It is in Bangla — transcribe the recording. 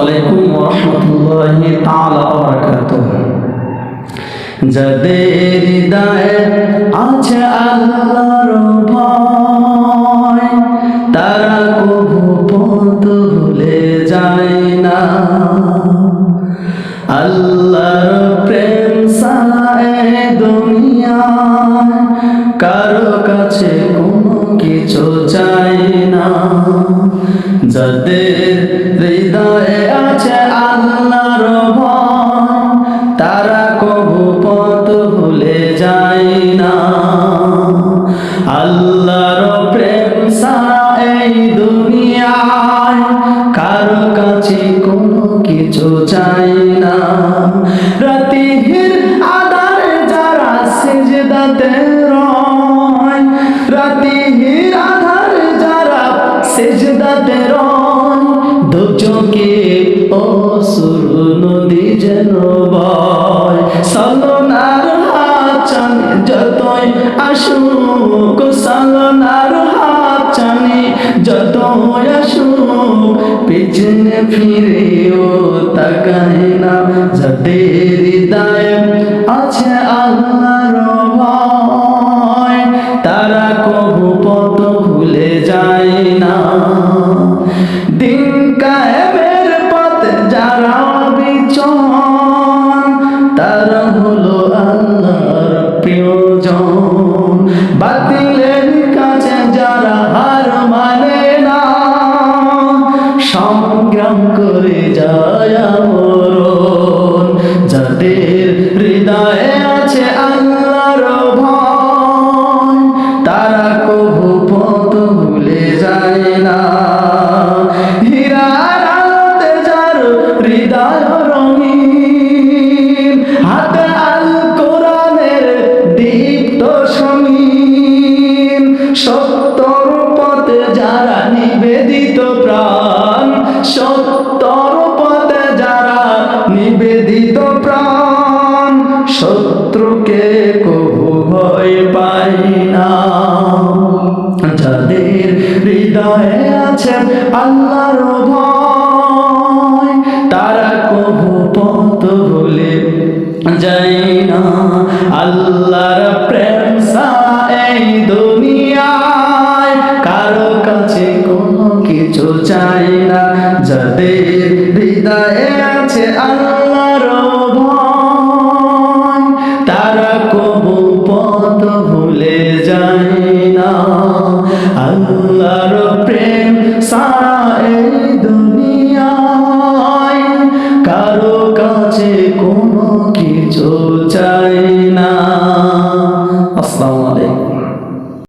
আলাইকুম যাদের আছে আল্লাহর ভয়, তারা কবু ভুলে যায় না। আল্লাহর প্রেম সারায় দুনিয়া কারও কাছে কোনো কিছু না যাদের হৃদয়ে আছে আল্লাহর ভয়, তারা কবু পথ ভুলে যায় না। আল্লাহর প্রেম সারা এই দুনিয়ায় কারও কাছে কোনো কিছু চাই না। রাতির আধারে যারা সেজদাতে রয় রাতির আধারে যারা সেজদাতে রয় দুচোকে অসুর নদী যেন বয়। সলনার হাত চানে যতই আসুক, সলনার হাত চানে যতই আসুক, পিছনে ফিরেও তাকায় না যাদের হৃদয়ে আছে আল্লাহর ভয়। তারা কবু তারা হলো আল্লাহর প্রিয়জন। বাতিলের সত্তর পথে যারা নিবেদিত প্রাণ যারা নিবেদিত প্রাণ শত্রুকে হৃদয়ে চাই না। যাদের হৃদয়ে আছে আল্লাহর ভয়, তারা কবু পথ ভুলে যায় না। আল্লাহর প্রেম সারা এই দুনিয়ায়, কারও কাছে কোনো কিছু না